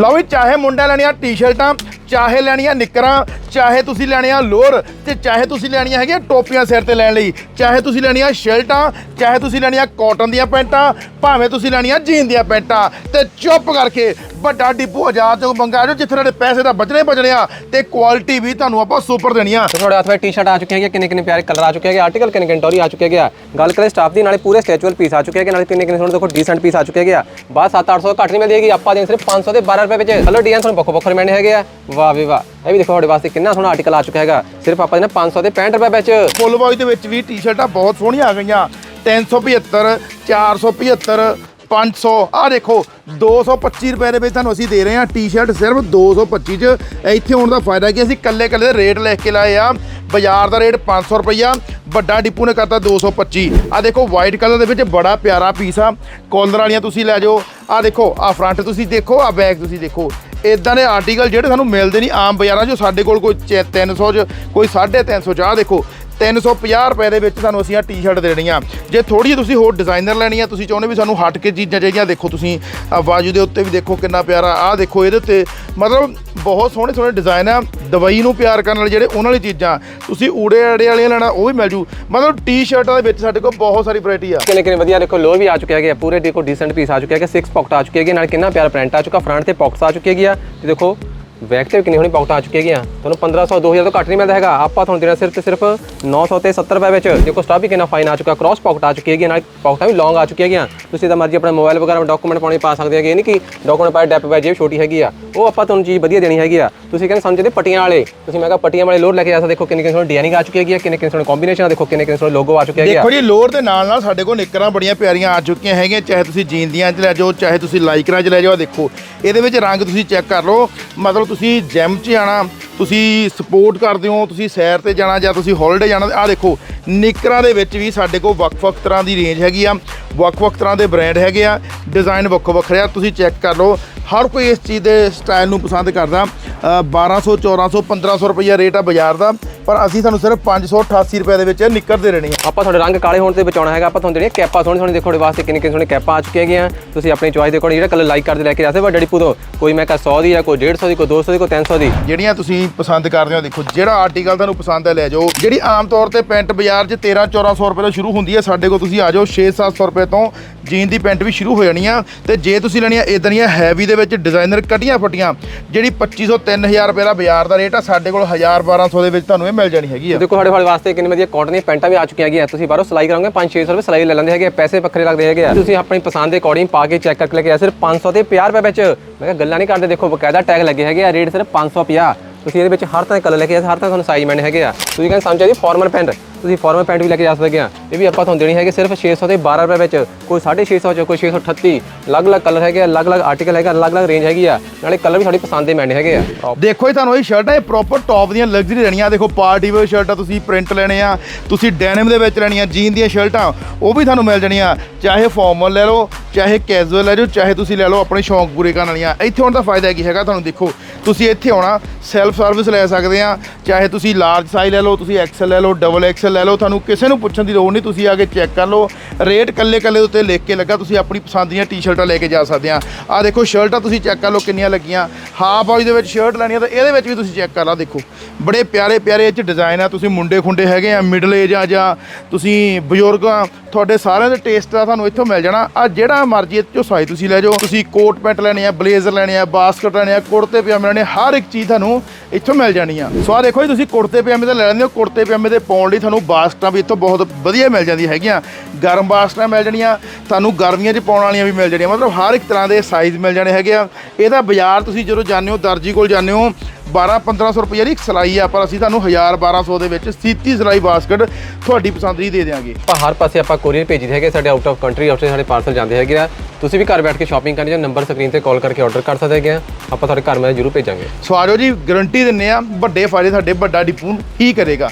ਲਓ ਵੀ, ਚਾਹੇ ਮੁੰਡਾ ਲੈਣੀਆਂ ਟੀ-ਸ਼ਰਟਾਂ, ਚਾਹੇ ਲੈਣੀਆਂ ਨਿੱਕਰਾਂ, ਚਾਹੇ ਤੁਸੀਂ ਲੈਣੀਆਂ ਲੋਅਰ ਤੇ ਚਾਹੇ ਤੁਸੀਂ ਲੈਣੀਆਂ ਹੈਗੀਆਂ ਟੋਪੀਆਂ ਸਿਰ ਤੇ ਲੈਣ ਲਈ। ਚਾਹੇ ਤੁਸੀਂ ਲੈਣੀਆਂ ਸ਼ਰਟਾਂ, ਚਾਹੇ ਤੁਸੀਂ ਲੈਣੀਆਂ ਕਾਟਨ ਦੀਆਂ ਪੈਂਟਾਂ, ਭਾਵੇਂ ਤੁਸੀਂ ਲੈਣੀਆਂ ਜੀਨ ਦੀਆਂ ਪੈਂਟਾਂ। ਤੇ ਚੁੱਪ ਕਰਕੇ ਵੱਡਾ ਡਿਪੂ ਆਜ਼ਾਦ ਚੋਂ ਮੰਗਾ ਜੋ ਜਿੱਥੇ ਤੁਹਾਡੇ ਪੈਸੇ ਦਾ ਬਚਣੇ ਬਚਣੇ ਆ ਤੇ ਕੁਆਲਿਟੀ ਵੀ ਤੁਹਾਨੂੰ ਆਪਾਂ ਸੁਪਰ ਦੇਣੀ ਆ। ਤੇ ਤੁਹਾਡੇ ਹੱਥ ਵਿੱਚ ਟੀ-ਸ਼ਰਟ ਆ ਚੁੱਕੇ ਹੈਗੇ ਕਿੰਨੇ ਕਿੰਨੇ ਪਿਆਰੇ ਕਲਰ ਆ ਚੁੱਕੇ ਹੈਗੇ ਆਰਟੀਕਲ ਕਿੰਨੇ ਕਿੰਨੇ ਟੋਰੀ ਆ ਚੁੱਕੇ ਹੈਗੇ ਆ। ਗੱਲ ਕਰੇ ਸਟਾਫ ਦੀ ਨਾਲੇ ਪੂਰੇ ਸਟੈਚੂਅਲ ਪੀਸ ਆ ਚੁੱਕੇ ਹੈਗੇ ਨਾਲੇ ਕਿੰਨੇ ਕਿੰਨੇ ਤੁਹਾਨੂੰ ਦੇਖੋ ਡੀਸੈਂਟ ਪੀਸ ਆ ਚੁੱਕੇ ਹੈਗੇ ਆ। ਬਾਅਦ 7-800 ਘੱਟ ਨਹੀਂ ਮਿਲਦੀ ਹੈਗੀ ਆਪਾਂ ਦੇ ਸਿਰਫ 500 ਦੇ 12 ਰੁਪਏ ਵਿੱਚ ਕਲਰ ਡਿਜ਼ਾਈਨ ਤੁਹਾਨੂੰ ਵੱਖੋ ਵੱਖਰੇ ਮਿਲਣੇ ਹੈਗੇ ਆ। ਵਾਹ ਵੀ ਵਾਹ ਇਹ ਵੀ ਦੇਖੋ ਤੁਹਾਡੇ ਵਾਸਤੇ ਕਿੰਨਾ ਸੋਹਣਾ ਆਰਟੀਕਲ ਆ ਚੁੱਕਾ ਹੈਗਾ। ਸਿਰਫ ਆਪਾਂ ਦੇ 500 ਦੇ 65 ਰੁਪਏ ਵਿੱਚ। ਫੁੱਲ ਬॉय ਦੇ ਵਿੱਚ ਵੀ ਟੀ-ਸ਼ਰਟਾਂ ਬਹੁਤ ਸੋਹਣੀਆਂ ਆ ਗਈਆਂ। 375 475 500 ਆ ਦੇਖੋ 225 ਰੁਪਏ ਦੇ ਵਿੱਚ ਤੁਹਾਨੂੰ ਅਸੀਂ ਦੇ ਰਹੇ ਹਾਂ ਟੀ-ਸ਼ਰਟ ਸਿਰਫ 225 ਚ। ਇੱਥੇ ਹੋਣ ਦਾ ਫਾਇਦਾ ਕੀ ਅਸੀਂ ਕੱਲੇ ਕੱਲੇ ਦੇ ਰੇਟ ਲਿਖ ਕੇ ਲਾਏ ਆ। ਬਾਜ਼ਾਰ ਦਾ ਰੇਟ 500 ਰੁਪਈਆ ਵੱਡਾ ਡਿਪੂ ਨੇ ਕਰਤਾ 225 ਆ ਦੇਖੋ ਵਾਈਟ ਕਲਰ ਦੇ ਵਿੱਚ ਬੜਾ ਪਿਆਰਾ ਪੀਸ ਆ। ਕੋਲਰ ਵਾਲੀਆਂ ਤੁਸੀਂ ਲੈ ਜਾਓ। ਆ ਦੇਖੋ ਆ ਫਰੰਟ ਤੁਸੀਂ ਦੇਖੋ ਆ ਬੈਕ ਤੁਸੀਂ ਦੇਖੋ। ਇਦਾਂ ਦੇ ਆਰਟੀਕਲ ਜਿਹੜੇ ਸਾਨੂੰ ਮਿਲਦੇ ਨਹੀਂ ਆਮ ਬਾਜ਼ਾਰਾਂ 'ਚੋਂ, ਸਾਡੇ ਕੋਲ ਕੋਈ ਚੈ- 300 ਚ, ਕੋਈ 350 ਚ। ਆ ਦੇਖੋ 350 ਰੁਪਏ ਦੇ ਵਿੱਚ ਸਾਨੂੰ ਅਸੀਂ ਆ ਟੀ-ਸ਼ਰਟ ਦੇਣੀਆਂ। ਜੇ ਥੋੜੀ ਜਿਹੀ ਤੁਸੀਂ ਹੋਰ ਡਿਜ਼ਾਈਨਰ ਲੈਣੀ ਆ, ਤੁਸੀਂ ਚਾਹੁੰਦੇ ਵੀ ਸਾਨੂੰ ਹਟ ਕੇ ਚੀਜ਼ਾਂ ਚਾਹੀਦੀਆਂ, ਦੇਖੋ ਤੁਸੀਂ ਆ ਬਾਜੂ ਦੇ ਉੱਤੇ ਵੀ ਦੇਖੋ ਕਿੰਨਾ ਪਿਆਰਾ ਆ ਦੇਖੋ ਇਹਦੇ ਉੱਤੇ, ਮਤਲਬ ਬਹੁਤ ਸੋਹਣੇ ਸੋਹਣੇ ਡਿਜ਼ਾਈਨ ਆ, ਦਵਾਈ ਨੂੰ ਪਿਆਰ ਕਰਨ ਵਾਲੇ ਜਿਹੜੇ ਉਹਨਾਂ ਵਾਲੀ ਚੀਜ਼ਾਂ, ਤੁਸੀਂ ਊੜੇ ਆੜੇ ਵਾਲੀਆਂ ਲੈਣਾ, ਉਹ ਵੀ ਮਿਲ ਜੂ। ਮਤਲਬ ਟੀ-ਸ਼ਰਟਾਂ ਦੇ ਵਿੱਚ ਸਾਡੇ ਕੋਲ ਬਹੁਤ ਸਾਰੀ ਵੈਰਾਈਟੀ ਆ। ਕਿੰਨੇ ਕਿੰਨੇ ਵਧੀਆ, ਦੇਖੋ ਲੋ ਵੀ ਆ ਚੁੱਕਿਆ ਹੈਗੇ ਪੂਰੇ ਦੇਖੋ ਡੀਸੈਂਟ ਪੀਸ ਆ ਚੁੱਕਿਆ ਹੈਗੇ 6 ਪਾਕਟ ਆ ਚੁੱਕੇ ਹੈਗੇ, ਨਾਲ ਕਿੰਨਾ ਪਿਆਰਾ ਪ੍ਰਿੰਟ ਆ ਚੁੱਕਾ ਫਰੰਟ ਤੇ ਪਾਕਟਸ ਆ ਚੁੱਕੇ ਹੈਗੇ ਆ, ਤੇ ਦੇਖੋ ਬੈਕ ਤੇ ਵੀ ਕਿੰਨੀ ਹੋਣੀ ਪਾਕਟ ਆ ਚੁੱਕੀ ਹੈਗੀਆਂ। ਤੁਹਾਨੂੰ 1500 2000 ਤੋਂ ਘੱਟ ਨਹੀਂ ਮਿਲਦਾ ਹੈਗਾ। ਆਪਾਂ ਤੁਹਾਨੂੰ ਦੇਣਾ ਸਿਰਫ ਤੇ ਸਿਰਫ 900 ਤੇ 70 ਰੁਪਏ ਵਿੱਚ। ਦੇਖੋ ਸਟਾਪ ਵੀ ਕਿੰਨਾ ਫਾਈਨ ਆ ਚੁੱਕਾ। ਕ੍ਰਾਸ ਪਾਕਟ ਆ ਚੁੱਕੀ ਹੈਗੀ ਨਾਲ ਪਾਕਟਾਂ ਵੀ ਲੌਂਗ ਆ ਚੁੱਕੀਆਂ ਹੈਗੀਆਂ। ਤੁਸੀਂ ਤਾਂ ਮਰਜ਼ੀ ਆਪਣਾ ਮੋਬਾਈਲ ਵਗੈਰਾ ਡਾਕੂਮੈਂਟ ਪਾਉਣੇ ਪਾ ਸਕਦੇ ਹੈਗੇ। ਇਹ ਨਹੀਂ ਕਿ ਡਾਕੂਮੈਂਟ ਪਾਏ ਡੈਪ ਪੈ ਜੇਬ ਛੋਟੀ ਹੈਗੀ ਆ। ਉਹ ਆਪਾਂ ਤੁਹਾਨੂੰ ਚੀਜ਼ ਵਧੀਆ ਦੇਣੀ ਹੈਗੀ ਆ। ਤੁਸੀਂ ਕਹਿੰਦੇ ਸਮਝਦੇ ਪੱਟੀਆਂ ਵਾਲੇ। ਤੁਸੀਂ ਮੈਂ ਕਿਹਾ ਪੱਟੀਆਂ ਵਾਲੇ ਲੋਡ ਲੈ ਕੇ ਜਾ ਸਕਦੇ। ਦੇਖੋ ਕਿੰਨੇ ਕਿੰਨੇ ਸੋਹਣੇ ਡਿਜ਼ਾਈਨਿੰਗ ਆ ਚੁੱਕੀ ਹੈਗੀ ਆ ਕਿੰਨੇ ਕਿੰਨੇ ਸੋਹਣੇ ਕੰਬੀਨੇਸ਼ਨ ਆ। ਦੇਖੋ ਕਿੰਨੇ ਕਿੰਨੇ ਸੋਹਣੇ ਲੋਗੋ ਆ ਚੁੱਕੇ ਹੈਗੇ ਆ। ਦੇਖੋ ਜੀ ਲੋਅਰ ਦੇ ਨਾਲ ਨਾਲ ਸਾਡੇ ਕੋਲ ਨਿੱਕਰਾਂ ਬੜੀਆਂ ਪਿਆਰੀਆਂ ਆ ਚੁੱਕੀਆਂ ਹੈਗੀਆਂ। ਚਾਹੇ ਤੁਸੀਂ ਜੀਨ ਦੀਆਂ ਚ ਲੈ ਜਾਓ, ਚਾਹੇ ਤੁਸੀਂ ਲਾਈਕਰਾਂ ਚ ਲੈ ਜਾਓ। ਦੇਖੋ, ਇਹਦੇ ਵਿੱਚ ਰੰਗ ਤੁਸੀਂ ਚੈੱਕ ਕਰ ਲਓ। ਮਤਲਬ ਤੁਸੀਂ ਜਿਮ 'ਚ ਜਾਣਾ ਤੁਸੀਂ ਸਪੋਰਟ ਕਰਦੇ ਹੋ ਤੁਸੀਂ ਸੈਰ ਤੇ ਜਾਣਾ ਜਾਂ ਤੁਸੀਂ ਹੌਲੀਡੇ ਜਾਣਾ ਆਹ ਦੇਖੋ ਨਿੱਕਰਾਂ ਦੇ ਵਿੱਚ ਵੀ ਸਾਡੇ ਕੋਲ ਵੱਖ-ਵੱਖ ਤਰ੍ਹਾਂ ਦੀ ਰੇਂਜ ਹੈਗੀ ਆ ਵੱਖ-ਵੱਖ ਤਰ੍ਹਾਂ ਦੇ ਬ੍ਰਾਂਡ ਹੈਗੇ ਆ ਡਿਜ਼ਾਈਨ ਵੱਖੋ ਵੱਖਰੇ ਆ ਤੁਸੀਂ ਚੈੱਕ ਕਰ ਲਓ। ਹਰ ਕੋਈ ਇਸ ਚੀਜ਼ ਦੇ ਸਟਾਈਲ ਨੂੰ ਪਸੰਦ ਕਰਦਾ। ਅ, 1200 1400 1500 ਰੁਪਈਆ ਰੇਟ ਆ ਬਾਜ਼ਾਰ ਦਾ। ਪਰ ਅਸੀਂ ਤੁਹਾਨੂੰ ਸਿਰਫ 588 ਰੁਪਏ ਦੇ ਵਿੱਚ ਨਿੱਕਰ ਦੇ ਦੇਣੀ ਆ। ਆਪਾਂ ਤੁਹਾਡੇ ਰੰਗ ਕਾਲੇ ਹੋਣ ਤੇ ਬਚਾਉਣਾ ਹੈਗਾ ਆਪਾਂ ਤੁਹਾਨੂੰ ਦੇਣੀ ਕੈਪਾਂ ਸੋਹਣੀ ਸੋਹਣੀ ਦੇਖੋ ਤੁਹਾਡੇ ਵਾਸਤੇ ਕਿੰਨੇ ਕਿੰਨੇ ਸੋਹਣੇ ਕੈਪਾਂ ਆ ਚੁੱਕੀਆਂ ਹੈਗੀਆਂ। ਤੁਸੀਂ ਆਪਣੀ ਚੋਇਸ ਦੇ ਅਕੋਰਡਿੰਗ ਜਿਹੜਾ ਕਲਰ ਲਾਈਕ ਕਰਦੇ ਲੈ ਕੇ ਜਾ ਸਕਦੇ ਵੱਡਾ ਡਿਪੂ ਤੋਂ ਕੋਈ ਮੈਂ ਕਹਾ 100 ਦੀ ਹੈ ਕੋਈ 150 ਦੀ ਕੋਈ 200 ਦੀ ਕੋਈ 300 ਦੀ। ਜਿਹੜੀਆਂ ਤੁਸੀਂ ਪਸੰਦ ਕਰਦੇ ਹੋ ਦੇਖੋ ਜਿਹੜਾ ਆਰਟੀਕਲ ਤੁਹਾਨੂੰ ਪਸੰਦ ਹੈ ਲੈ ਜਾਓ। ਜਿਹੜੀ ਆਮ ਤੌਰ ਤੇ ਪੈਂਟ ਬਾਜ਼ਾਰ 'ਚ 13 1400 ਰੁਪਏ ਤੋਂ ਸ਼ੁਰੂ ਹੁੰਦੀ ਹੈ ਸਾਡੇ ਕੋਲ ਤੁਸੀਂ ਆ ਜਾਓ 6-700 ਰੁਪਏ ਤੋਂ ਜੀਨ ਦੀ ਪੈਂਟ ਵੀ ਸ਼ੁਰੂ ਹੋ ਜਾਣੀ ਆ। ਤੇ ਜੇ ਤੁਸੀਂ ਲੈਣੀਆਂ ਇਦਾਂ ਦੀਆਂ ਹੈਵੀ ਦੇ ਵਿੱਚ ਡਿਜ਼ਾਈਨਰ ਕਟੀਆਂ ਫਟੀਆਂ ਜਿਹੜੀ 2500 3000 ਰੁਪਏ ਦਾ ਬਾਜ਼ਾਰ ਦਾ ਰੇਟ ਆ ਸਾਡੇ ਕੋਲ 1000 1200 ਦੇ ਵਿੱਚ ਤੁਹਾਨੂੰ ਇਹ ਮਿਲ ਜਾਣੀ ਹੈਗੀ ਆ। ਦੇਖੋ ਸਾਡੇ ਵਾਲੇ ਵਾਸਤੇ ਕਿੰਨੇ ਵਧੀਆ ਕਾਟਨ ਦੀਆਂ ਪੈਂਟਾਂ ਵੀ ਆ ਚੁੱਕੀਆਂ ਹੈਗੀਆਂ। ਤੁਸੀਂ ਬਾਹਰੋਂ ਸਿਲਾਈ ਕਰਾਉਂਗੇ 5-600 ਰੁਪਏ ਸਿਲਾਈ ਲੈ ਲੈਂਦੇ ਹੈਗੇ ਪੈਸੇ ਵੱਖਰੇ ਲੱਗਦੇ ਹੈਗੇ ਆ। ਤੁਸੀਂ ਆਪਣੀ ਪਸੰਦ ਦੇ ਅਕੋਰਡਿੰਗ ਪਾ ਕੇ ਚੈੱਕ ਕਰਕੇ ਲੈ ਕੇ ਆ ਸਿਰਫ 500 ਤੇ 50 ਰੁਪਏ ਵਿੱਚ। ਮੈਂ ਕਿਹਾ ਗੱਲਾਂ ਨਹੀਂ ਕਰਦੇ, ਦੇਖੋ ਬਕਾਇਦਾ ਟੈਗ ਲੱਗੇ ਹੈਗੇ ਆ ਰੇਟ ਸਿਰਫ 550 ਤੁਸੀਂ ਇਹਦੇ ਵਿੱਚ ਹਰ ਤਰ੍ਹਾਂ ਦੇ ਕਲਰ ਲੈ ਕੇ ਆ ਹਰ ਤਰ੍ਹਾਂ ਤੁਹਾਨੂੰ ਸਾਈਜ਼ ਮਿਲਣੇ ਹੈਗੇ ਆ। ਤੁਸੀਂ ਕਹਿੰਦੇ ਸਮਝ ਆਈ ਫਾਰਮਲ ਪੈਂਟ ਤੁਸੀਂ ਫਾਰਮਲ ਪੈਂਟ ਵੀ ਲੈ ਕੇ ਜਾ ਸਕਦੇ ਆ ਇਹ ਵੀ ਆਪਾਂ ਤੁਹਾਨੂੰ ਦੇਣੀ ਹੈਗੀ ਸਿਰਫ 600 ਤੇ 12 ਰੁਪਏ ਵਿੱਚ। ਕੋਈ 650 ਚ, ਕੋਈ 638 ਅਲੱਗ-ਅਲੱਗ ਕਲਰ ਹੈਗੇ ਆ, ਅਲੱਗ-ਅਲੱਗ ਆਰਟੀਕਲ ਹੈਗਾ ਅਲੱਗ-ਅਲੱਗ ਰੇਂਜ ਹੈਗੀ ਆ। ਨਾਲੇ ਕਲਰ ਵੀ ਸਾਡੀ ਪਸੰਦ ਦੇ ਮਿਲਣੇ ਹੈਗੇ ਆ। ਦੇਖੋ ਇਹ ਤੁਹਾਨੂੰ ਇਹ ਸ਼ਰਟਾਂ ਇਹ ਪ੍ਰੋਪਰ ਟੌਪ ਦੀਆਂ ਲਗਜ਼ਰੀ ਲੈਣੀਆਂ ਦੇਖੋ ਪਾਰਟੀ ਵੇਅਰ ਸ਼ਰਟਾਂ ਤੁਸੀਂ ਪ੍ਰਿੰਟ ਲੈਣੇ ਆ, ਤੁਸੀਂ ਡੈਨਿਮ ਦੇ ਵਿੱਚ ਲੈਣੀਆਂ ਜੀਨ ਦੀਆਂ ਸ਼ਰਟਾਂ ਉਹ ਵੀ ਤੁਹਾਨੂੰ ਮਿਲ ਜਾਣੀਆਂ। ਚਾਹੇ ਫਾਰਮਲ ਲੈ ਲਓ ਚਾਹੇ ਕੈਜੂਅਲ ਲੈ ਜਾਓ, ਚਾਹੇ ਤੁਸੀਂ ਲੈ ਲਓ ਆਪਣੇ ਸ਼ੌਂਕ ਪੂਰੇ ਕਰਨ ਵਾਲੀਆਂ। ਇੱਥੇ ਆਉਣ ਦਾ ਫਾਇਦਾ ਕੀ ਹੈਗਾ ਤੁਹਾਨੂੰ ਦੇਖੋ, ਤੁਸੀਂ ਇੱਥੇ ਆਉਣਾ ਸੈਲਫ ਸਰਵਿਸ ਲੈ ਸਕਦੇ ਆ, ਚਾਹੇ ਤੁਸੀਂ ਲਾਰਜ ਸਾਈਜ਼ ਲੈ ਲਓ, ਤੁਸੀਂ ਐਕਸਲ ਲੈ ਲਓ ਡਬਲ ਐਕਸਲ ਲੈ ਲਓ, ਤੁਹਾਨੂੰ ਕਿਸੇ ਨੂੰ ਪੁੱਛਣ ਦੀ ਲੋੜ ਨਹੀਂ, ਤੁਸੀਂ ਆ ਕੇ ਚੈੱਕ ਕਰ ਲਓ। ਰੇਟ ਕੱਲੇ ਕੱਲੇ ਉੱਤੇ ਲਿਖ ਕੇ ਲੱਗਾ, ਤੁਸੀਂ ਆਪਣੀ ਪਸੰਦ ਦੀਆਂ ਟੀ-ਸ਼ਰਟਾਂ ਲੈ ਕੇ ਜਾ ਸਕਦੇ ਆ। ਆ ਦੇਖੋ ਸ਼ਰਟਾਂ ਤੁਸੀਂ ਚੈੱਕ ਕਰ ਲਓ ਕਿੰਨੀਆਂ ਲੱਗੀਆਂ। ਹਾਫ ਬਾਜ ਦੇ ਵਿੱਚ ਸ਼ਰਟ ਲੈਣੀ ਆ ਤਾਂ ਇਹਦੇ ਵਿੱਚ ਵੀ ਤੁਸੀਂ ਚੈੱਕ ਕਰ ਲਾ ਦੇਖੋ। ਬੜੇ ਪਿਆਰੇ ਪਿਆਰੇ ਇਹ ਚ ਡਿਜ਼ਾਈਨ ਆ, ਤੁਸੀਂ ਮੁੰਡੇ ਖੁੰਡੇ ਹੈਗੇ ਆ ਮਿਡਲ ਏਜ ਆ ਜਾਂ ਤੁਸੀਂ ਬਜ਼ੁਰਗ ਆ ਤੁਹਾਡੇ ਸਾਰਿਆਂ ਦੇ ਟੇਸਟ ਦਾ ਤੁਹਾਨੂੰ ਇੱਥੋਂ ਮਿਲ ਜਾਣਾ। ਆ ਜਿਹੜਾ ਮਰਜ਼ੀ ਇਹ ਚੋਂ ਸਾਈਜ਼ ਤੁਸੀਂ ਲੈ ਜਾਓ। ਤੁਸੀਂ ਕੋਟ ਪੈਂਟ ਲੈਣੇ ਆ ਬਲੇਜ਼ਰ ਲੈਣੇ ਆ ਬਾਸਕਟ ਲੈਣੇ ਆ ਕੁੜਤੇ ਪਜਾਮੇ ਲੈਣੇ ਆ, ਹਰ ਇੱਕ ਚੀਜ਼ ਤੁਹਾਨੂੰ ਇੱਥੋਂ ਮਿਲ ਜਾਣੀ ਆ। ਸੋ ਆ ਦੇਖੋ ਜੀ ਤੁਸੀਂ ਕੁੜਤੇ ਪਜਾਮੇ ਤਾਂ ਲੈ ਲੈਂਦੇ ਹੋ। ਕੁੜਤੇ ਪਜਾਮੇ ਦੇ ਪਾਉਣ ਲਈ ਤੁਹਾਨੂੰ ਬਾਸਕਟਾਂ ਵੀ ਇੱਥੋਂ ਬਹੁਤ ਵਧੀਆ ਮਿਲ ਜਾਂਦੀਆਂ ਹੈਗੀਆਂ। ਗਰਮ ਬਾਸਕਟਾਂ ਮਿਲ ਜਾਣੀਆਂ ਤੁਹਾਨੂੰ ਗਰਮੀਆਂ 'ਚ ਪਾਉਣ ਵਾਲੀਆਂ ਵੀ ਮਿਲ ਜਾਣੀਆਂ। ਮਤਲਬ ਹਰ ਇੱਕ ਤਰ੍ਹਾਂ ਦੇ ਸਾਈਜ਼ ਮਿਲ ਜਾਣੇ ਹੈਗੇ ਆ। ਇਹਦਾ ਬਾਜ਼ਾਰ ਤੁਸੀਂ ਜਦੋਂ ਜਾਂਦੇ ਹੋ ਦਰਜੀ ਕੋਲ ਜਾਂਦੇ ਹੋ 12 1500 ਰੁਪਏ ਦੀ ਇੱਕ ਸਿਲਾਈ ਆ ਪਰ ਅਸੀਂ ਤੁਹਾਨੂੰ 1000 1200 ਦੇ ਵਿੱਚ ਸੀਤੀ ਸਿਲਾਈ ਬਾਸਕਟ ਤੁਹਾਡੀ ਪਸੰਦ ਦੀ ਦੇ ਦੇਵਾਂਗੇ ਆਪਾਂ ਹਰ ਪਾਸੇ ਆਪਾਂ ਕੋਰੀਅਰ ਭੇਜਦੇ ਹੈਗੇ ਸਾਡੇ ਆਊਟ ਆਫ ਕੰਟਰੀ ਆਊਟ ਸਾਡੇ ਪਾਰਸਲ ਜਾਂਦੇ ਹੈਗੇ ਆ। ਤੁਸੀਂ ਵੀ ਘਰ ਬੈਠ ਕੇ ਸ਼ਾਪਿੰਗ ਕਰਨੀ ਜਾਂ ਨੰਬਰ ਸਕਰੀਨ ਤੇ ਕਾਲ ਕਰਕੇ ਆਰਡਰ ਕਰ ਸਕਦੇ ਹੈਗੇ ਆ। ਆਪਾਂ ਤੁਹਾਡੇ ਘਰ ਮੈਂ ਜ਼ਰੂਰ ਭੇਜਾਂਗੇ। ਸੋ ਆਜੋ ਜੀ ਗਾਰੰਟੀ ਦਿੰਨੇ ਆ ਵੱਡੇ ਫਾਇਦੇ ਸਾਡੇ ਵੱਡਾ ਡਿਪੂ ਹੀ ਕਰੇਗਾ।